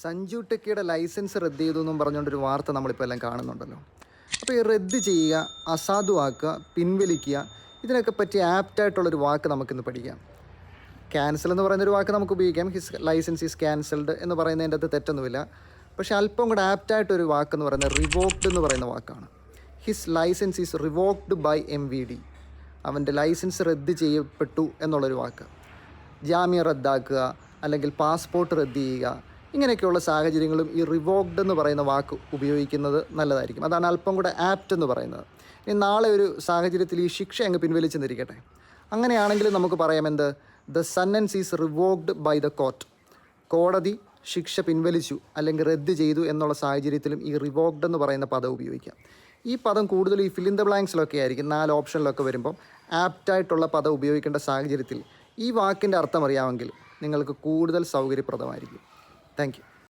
Sanju ടെക്കിയുടെ licence റദ്ദ് ചെയ്തു എന്നും പറഞ്ഞുകൊണ്ടൊരു വാർത്ത നമ്മളിപ്പോൾ എല്ലാം കാണുന്നുണ്ടല്ലോ. അപ്പോൾ ഈ റദ്ദ് ചെയ്യുക അസാധുവാക്കുക പിൻവലിക്കുക ഇതിനൊക്കെ പറ്റി ആപ്റ്റായിട്ടുള്ളൊരു വാക്ക് നമുക്കിന്ന് പഠിക്കാം. ക്യാൻസൽ എന്ന് പറയുന്നൊരു വാക്ക് നമുക്ക് ഉപയോഗിക്കാം. ഹിസ് ലൈസൻസ് ഈസ് ക്യാൻസൽഡ് എന്ന് പറയുന്നതിന്റെ അത് തെറ്റൊന്നുമില്ല. പക്ഷേ അല്പം കൂടെ ആപ്റ്റായിട്ടൊരു വാക്ക് എന്ന് പറയുന്നത് റിവോക്ഡ് എന്ന് പറയുന്ന വാക്കാണ്. His licence is revoked by M V D അവന്റെ ലൈസൻസ് റദ്ദ് ചെയ്യപ്പെട്ടു എന്നുള്ളൊരു വാക്ക്. ജാമ്യം റദ്ദാക്കുക അല്ലെങ്കിൽ പാസ്പോർട്ട് റദ്ദ് ചെയ്യുക ഇങ്ങനെയൊക്കെയുള്ള സാഹചര്യങ്ങളും ഈ റിവോക്ഡ് എന്ന് പറയുന്ന വാക്ക് ഉപയോഗിക്കുന്നത് നല്ലതായിരിക്കും. അതാണ് അല്പം കൂടെ ആപ്റ്റ് എന്ന് പറയുന്നത്. ഇനി നാളെ ഒരു സാഹചര്യത്തിൽ ഈ ശിക്ഷ അങ്ങ് പിൻവലിച്ചെന്നിരിക്കട്ടെ അങ്ങനെയാണെങ്കിൽ നമുക്ക് പറയാം എന്ത്? The sentence is revoked by the court കോടതി ശിക്ഷ പിൻവലിച്ചു അല്ലെങ്കിൽ റദ്ദ് ചെയ്തു എന്നുള്ള സാഹചര്യത്തിലും ഈ റിവോക്ഡ് എന്ന് പറയുന്ന പദം ഉപയോഗിക്കാം. ഈ പദം കൂടുതൽ ഈ ഫിലിൻ ദ ബ്ലാങ്ക്സിലൊക്കെ ആയിരിക്കും. നാല് ഓപ്ഷനിലൊക്കെ വരുമ്പം ആപ്റ്റായിട്ടുള്ള പദം ഉപയോഗിക്കേണ്ട സാഹചര്യത്തിൽ ഈ വാക്കിന്റെ അർത്ഥം അറിയാമെങ്കിൽ നിങ്ങൾക്ക് കൂടുതൽ സൗകര്യപ്രദമായിരിക്കും. Thank you